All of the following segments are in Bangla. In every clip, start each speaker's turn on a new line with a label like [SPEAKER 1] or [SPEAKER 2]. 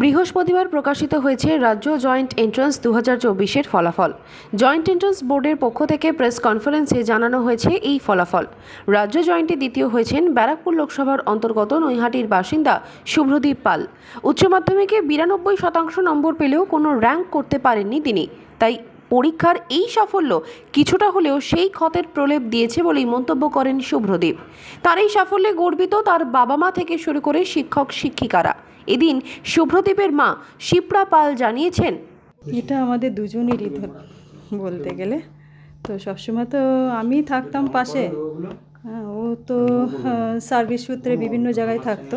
[SPEAKER 1] বৃহস্পতিবার প্রকাশিত হয়েছে রাজ্য জয়েন্ট এন্ট্রান্স দু হাজার চব্বিশের ফলাফল। জয়েন্ট এন্ট্রান্স বোর্ডের পক্ষ থেকে প্রেস কনফারেন্সে জানানো হয়েছে এই ফলাফল। রাজ্য জয়েন্টে দ্বিতীয় হয়েছেন ব্যারাকপুর লোকসভার অন্তর্গত নৈহাটির বাসিন্দা শুভ্রদীপ পাল। উচ্চ মাধ্যমিকে বিরানব্বই শতাংশ নম্বর পেলেও কোনো র্যাঙ্ক করতে পারেননি তিনি। তাই পরীক্ষার এই সাফল্য কিছুটা হলেও সেই ক্ষতের প্রলেপ দিয়েছে বলেই মন্তব্য করেন শুভ্রদীপ। তার এই সাফল্যে গর্বিত তার বাবা মা থেকে শুরু করে শিক্ষক শিক্ষিকারা। এদিন শুভ্রদীপের মা শিপ্রা পাল জানিয়েছেন
[SPEAKER 2] এটা আমাদের দুজনেরই বলতে গেলে। তো সবসময় তো আমি থাকতাম পাশে। হ্যাঁ, ও তো সার্ভিস সূত্রে বিভিন্ন জায়গায় থাকতো।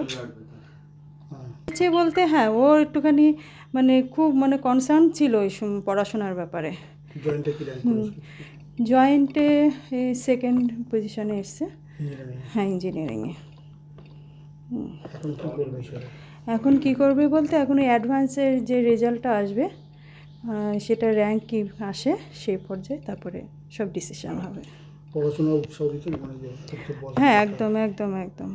[SPEAKER 2] হচ্ছে বলতে হ্যাঁ ও একটুখানি মানে খুব মানে কনসার্ন ছিল ওই পড়াশোনার ব্যাপারে।
[SPEAKER 3] জয়েন্টে করেছে
[SPEAKER 2] জয়েন্টে সেকেন্ড পজিশনে এসছে। হ্যাঁ ইঞ্জিনিয়ারিংয়ে
[SPEAKER 3] এখন কি করবে
[SPEAKER 2] এখন কি করবে বলতে এখন ওই অ্যাডভান্সের যে রেজাল্টটা আসবে সেটা র্যাঙ্ক কি আসে সেই পর্যায়ে তারপরে সব ডিসিশন হবে।
[SPEAKER 3] পড়াশোনা মানে
[SPEAKER 2] হ্যাঁ একদম একদম একদম।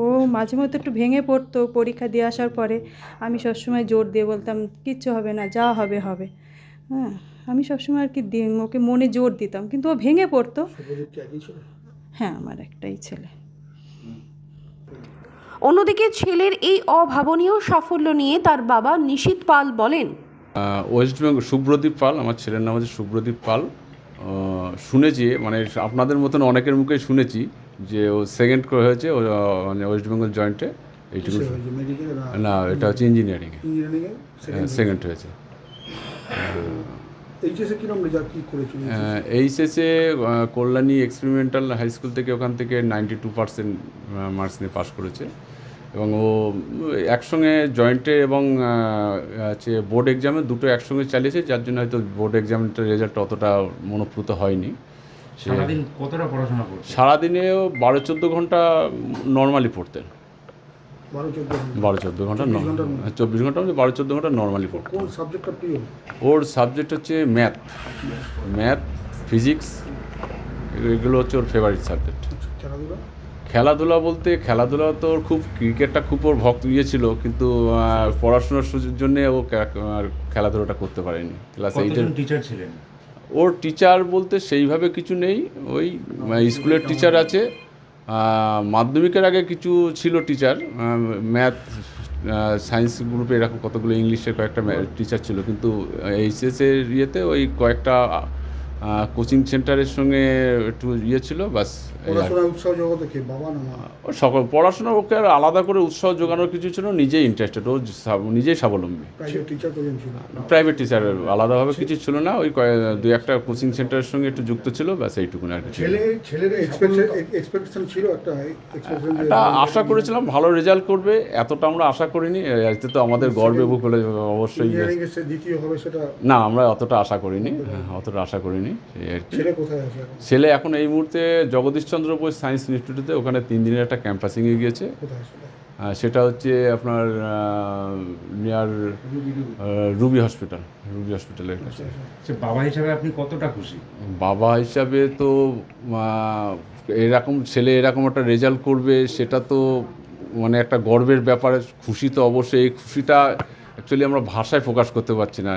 [SPEAKER 2] ও মাঝে মধ্যে একটু ভেঙে পড়তো পরীক্ষা দিয়ে আসার পরে। আমি সবসময় জোর দিয়ে বলতাম কিচ্ছু হবে না যা হবে হবে। হ্যাঁ আমি সবসময় আর কি ওকে মনে জোর দিতাম কিন্তু ও ভেঙে পড়তো। হ্যাঁ আমার একটাই ছেলে।
[SPEAKER 1] অন্যদিকে ছেলের এই অভাবনীয় সাফল্য নিয়ে তার বাবা নিশীত পাল বলেন।
[SPEAKER 4] ওয়েস্ট বেঙ্গল শুভ্রদীপ পাল আমার ছেলের নাম হচ্ছে শুভ্রদীপ পাল। শুনেছি মানে আপনাদের মতন অনেকের মুখে শুনেছি যে ও সেকেন্ড করে হয়েছে ও মানে ওয়েস্ট বেঙ্গল জয়েন্টে এইটুকু
[SPEAKER 3] না
[SPEAKER 4] এটা হচ্ছে ইঞ্জিনিয়ারিংয়ে
[SPEAKER 3] ইঞ্জিনিয়ারিং সেকেন্ড
[SPEAKER 4] হয়েছে।
[SPEAKER 3] এইচএসে করেছিল
[SPEAKER 4] এইচএসে? কল্যাণী এক্সপেরিমেন্টাল হাই স্কুল থেকে ওখান থেকে নাইনটি টু পার্সেন্ট মার্কস নিয়ে পাস করেছে। এবং ও একসঙ্গে জয়েন্টে এবং হচ্ছে বোর্ড এক্সামে দুটো একসঙ্গে চালিয়েছে যার জন্য হয়তো বোর্ড এক্সামের রেজাল্ট অতটা মনোপ্রুত হয়নি।
[SPEAKER 5] সারাদিন কতটা পড়াশোনা করছে
[SPEAKER 4] সারাদিনেও বারো চোদ্দ ঘণ্টা নর্মালি পড়তেন।
[SPEAKER 3] বারো চোদ্দ
[SPEAKER 4] ঘণ্টা।
[SPEAKER 3] চব্বিশ
[SPEAKER 4] চব্বিশ ঘণ্টা মধ্যে বারো চোদ্দ ঘণ্টা নর্মালি পড়তেন।
[SPEAKER 3] কোন
[SPEAKER 4] ওর সাবজেক্ট হচ্ছে ম্যাথ ম্যাথ ফিজিক্স এগুলো হচ্ছে ওর ফেভারিট সাবজেক্ট
[SPEAKER 3] খেলাধুলা?
[SPEAKER 4] বলতে খেলাধুলা তো ওর খুব ক্রিকেটটা খুব ওর ভক্ত ইয়ে ছিল কিন্তু পড়াশোনার সুযোগ জন্যে ও আর খেলাধুলাটা করতে পারেনি। ক্লাস এইটের
[SPEAKER 5] টিচার ছিলেন?
[SPEAKER 4] ওর টিচার বলতে সেইভাবে কিছু নেই। ওই স্কুলের টিচার আছে। মাধ্যমিকের আগে কিছু ছিল টিচার ম্যাথ সায়েন্স গ্রুপে এরকম কতগুলো ইংলিশের কয়েকটা টিচার ছিল। কিন্তু এইচএসের ইয়েতে ওই কয়েকটা কোচিং সেন্টারের সঙ্গে একটু ইয়ে ছিল বাস ও সকল পড়াশোনা ওকে আর আলাদা করে উৎসাহ জোগানোর কিছু ছিল নিজেই ইন্টারেস্টেড ও নিজেই স্বাবলম্বী।
[SPEAKER 3] প্রাইভেট টিচার
[SPEAKER 4] আলাদাভাবে কিছু ছিল না ওই দু একটা কোচিং সেন্টারের সঙ্গে একটু যুক্ত ছিল ব্যাস এইটুকুন আর কিছু
[SPEAKER 3] একটা
[SPEAKER 4] আশা করেছিলাম ভালো রেজাল্ট করবে এতটা আমরা আশা করিনি এতে তো আমাদের গর্বে বুক হলে অবশ্যই না আমরা অতটা আশা করিনি হ্যাঁ, অতটা আশা করিনি। এই আর কি।
[SPEAKER 3] ছেলে কোথায় আছে এখন?
[SPEAKER 4] ছেলে এখন এই মুহূর্তে জগদীশচন্দ্র বোস সায়েন্স ইনস্টিটিউটে ওখানে তিন দিনের একটা ক্যাম্পাসিংয়ে গিয়েছে।
[SPEAKER 3] সেটা
[SPEAKER 4] হচ্ছে আপনার নিয়ার রুবি হসপিটাল রুবি হসপিটালের কাছে।
[SPEAKER 5] বাবা হিসাবে আপনি কতটা খুশি?
[SPEAKER 4] বাবা হিসাবে তো এরকম ছেলে এরকম একটা রেজাল্ট করবে সেটা তো মানে একটা গর্বের ব্যাপারে। খুশি তো অবশ্যই। এই খুশিটা অ্যাকচুয়ালি আমরা ভাষায় প্রকাশ করতে পারছি না।